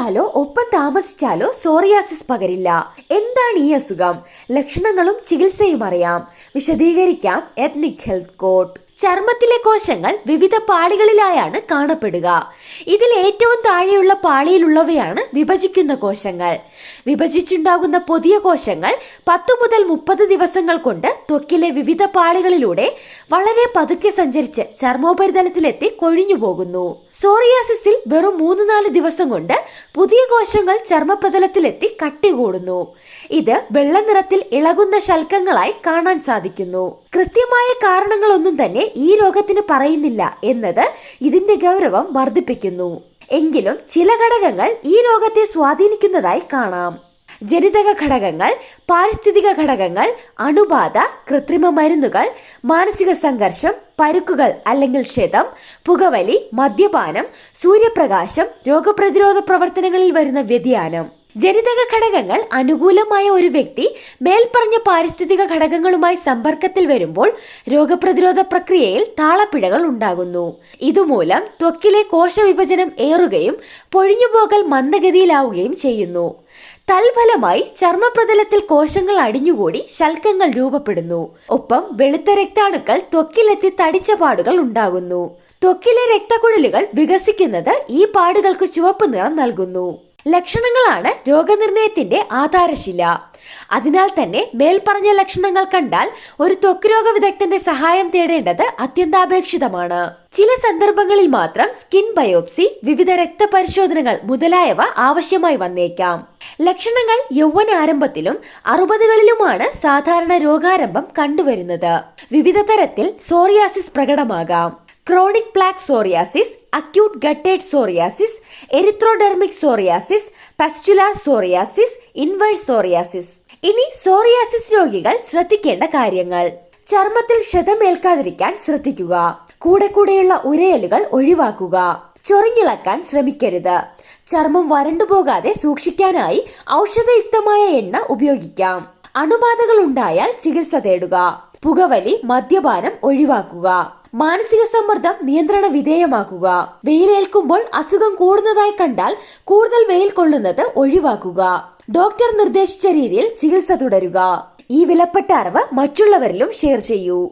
അടുത്താലോ ഒപ്പം താമസിച്ചാലോ സോറിയാസിസ് പകരില്ല. എന്താണ് ഈ അസുഖം? ലക്ഷണങ്ങളും ചികിത്സയും അറിയാം. വിശദീകരിക്കാം എത്നിക് ഹെൽത്ത് കോട്ട് ചർമ്മത്തിലെ കോശങ്ങൾ വിവിധ പാളികളിലായാണ് കാണപ്പെടുക. ഇതിൽ ഏറ്റവും താഴെയുള്ള പാളിയിലുള്ളവയാണ് വിഭജിക്കുന്ന കോശങ്ങൾ. വിഭജിച്ചുണ്ടാകുന്ന പുതിയ കോശങ്ങൾ പത്തു മുതൽ മുപ്പത് ദിവസങ്ങൾ കൊണ്ട് ത്വക്കിലെ വിവിധ പാളികളിലൂടെ വളരെ പതുക്കെ സഞ്ചരിച്ച് ചർമ്മോപരിതലത്തിലെത്തി കൊഴിഞ്ഞു പോകുന്നു. സോറിയാസിസിൽ വെറും മൂന്ന് നാല് ദിവസം കൊണ്ട് പുതിയ കോശങ്ങൾ ചർമ്മപ്രതലത്തിലെത്തി കട്ടി കൂടുന്നു ഇത് വെള്ള നിറത്തിൽ ഇളകുന്ന ശൽക്കങ്ങളായി കാണാൻ സാധിക്കുന്നു. കൃത്യമായ കാരണങ്ങളൊന്നും തന്നെ ഈ രോഗത്തിന് പറയുന്നില്ല എന്നത് ഇതിന്റെ ഗൗരവം വർദ്ധിപ്പിക്കുന്നു. എങ്കിലും ചില ഘടകങ്ങൾ ഈ രോഗത്തെ സ്വാധീനിക്കുന്നതായി കാണാം. ജനിതക ഘടകങ്ങൾ പാരിസ്ഥിതിക ഘടകങ്ങൾ അണുബാധ കൃത്രിമ മരുന്നുകൾ മാനസിക സംഘർഷം പരുക്കുകൾ അല്ലെങ്കിൽ ക്ഷതം പുകവലി മദ്യപാനം സൂര്യപ്രകാശം രോഗപ്രതിരോധ പ്രവർത്തനങ്ങളിൽ വരുന്ന വ്യതിയാനം. ജനിതക ഘടകങ്ങൾ അനുകൂലമായ ഒരു വ്യക്തി മേൽപ്പറഞ്ഞ പാരിസ്ഥിതിക ഘടകങ്ങളുമായി സമ്പർക്കത്തിൽ വരുമ്പോൾ രോഗപ്രതിരോധ പ്രക്രിയയിൽ താളപ്പിഴകൾ ഉണ്ടാകുന്നു. ഇതുമൂലം ത്വക്കിലെ കോശവിഭജനം ഏറുകയും പൊഴിഞ്ഞുപോകൽ മന്ദഗതിയിലാവുകയും ചെയ്യുന്നു. തൽഫലമായി ചർമ്മപ്രതലത്തിൽ കോശങ്ങൾ അടിഞ്ഞുകൂടി ശൽക്കങ്ങൾ രൂപപ്പെടുന്നു. ഒപ്പം വെളുത്ത രക്താണുക്കൾ ത്വക്കിലെത്തി തടിച്ച പാടുകൾ ഉണ്ടാകുന്നു. ത്വക്കിലെ രക്തക്കുഴലുകൾ വികസിക്കുന്നത് ഈ പാടുകൾക്ക് ചുവപ്പ് നിറം നൽകുന്നു. ലക്ഷണങ്ങളാണ് രോഗനിർണയത്തിന്റെ ആധാരശില. അതിനാൽ തന്നെ മേൽപ്പറഞ്ഞ ലക്ഷണങ്ങൾ കണ്ടാൽ ഒരു ത്വക്ക് രോഗ വിദഗ്ധന്റെ സഹായം തേടേണ്ടത് അത്യന്താപേക്ഷിതമാണ്. ചില സന്ദർഭങ്ങളിൽ മാത്രം സ്കിൻ ബയോപ്സി വിവിധ രക്തപരിശോധനകൾ മുതലായവ ആവശ്യമായി വന്നേക്കാം. ലക്ഷണങ്ങൾ യൗവന ആരംഭത്തിലും അറുപതുകളിലുമാണ് സാധാരണ രോഗാരംഭം കണ്ടുവരുന്നത്. വിവിധ തരത്തിൽ psoriasis പ്രകടമാകാം. Chronic plaque psoriasis acute guttate psoriasis erythrodermic psoriasis pustular psoriasis inverse psoriasis ഇനി സോറിയാസിസ് രോഗികൾ ശ്രദ്ധിക്കേണ്ട കാര്യങ്ങൾ. ചർമ്മത്തിൽ ക്ഷതമേൽക്കാതിരിക്കാൻ ശ്രദ്ധിക്കുക. കൂടെ കൂടെയുള്ള ഉരയലുകൾ ഒഴിവാക്കുക. ചൊറിഞ്ഞിളക്കാൻ ശ്രമിക്കരുത്. ചർമ്മം വരണ്ടുപോകാതെ സൂക്ഷിക്കാനായി ഔഷധയുക്തമായ എണ്ണ ഉപയോഗിക്കാം. അണുബാധകൾ ഉണ്ടായാൽ ചികിത്സ തേടുക. പുകവലി മദ്യപാനം ഒഴിവാക്കുക. മാനസിക സമ്മർദ്ദം നിയന്ത്രണ വിധേയമാക്കുക. വെയിലേൽക്കുമ്പോൾ അസുഖം കൂടുന്നതായി കണ്ടാൽ കൂടുതൽ വെയിൽ കൊള്ളുന്നത് ഒഴിവാക്കുക. ഡോക്ടർ നിർദ്ദേശിച്ച രീതിയിൽ ചികിത്സ തുടരുക. ഈ വിലപ്പെട്ട അറിവ് മറ്റുള്ളവരിലും ഷെയർ ചെയ്യൂ.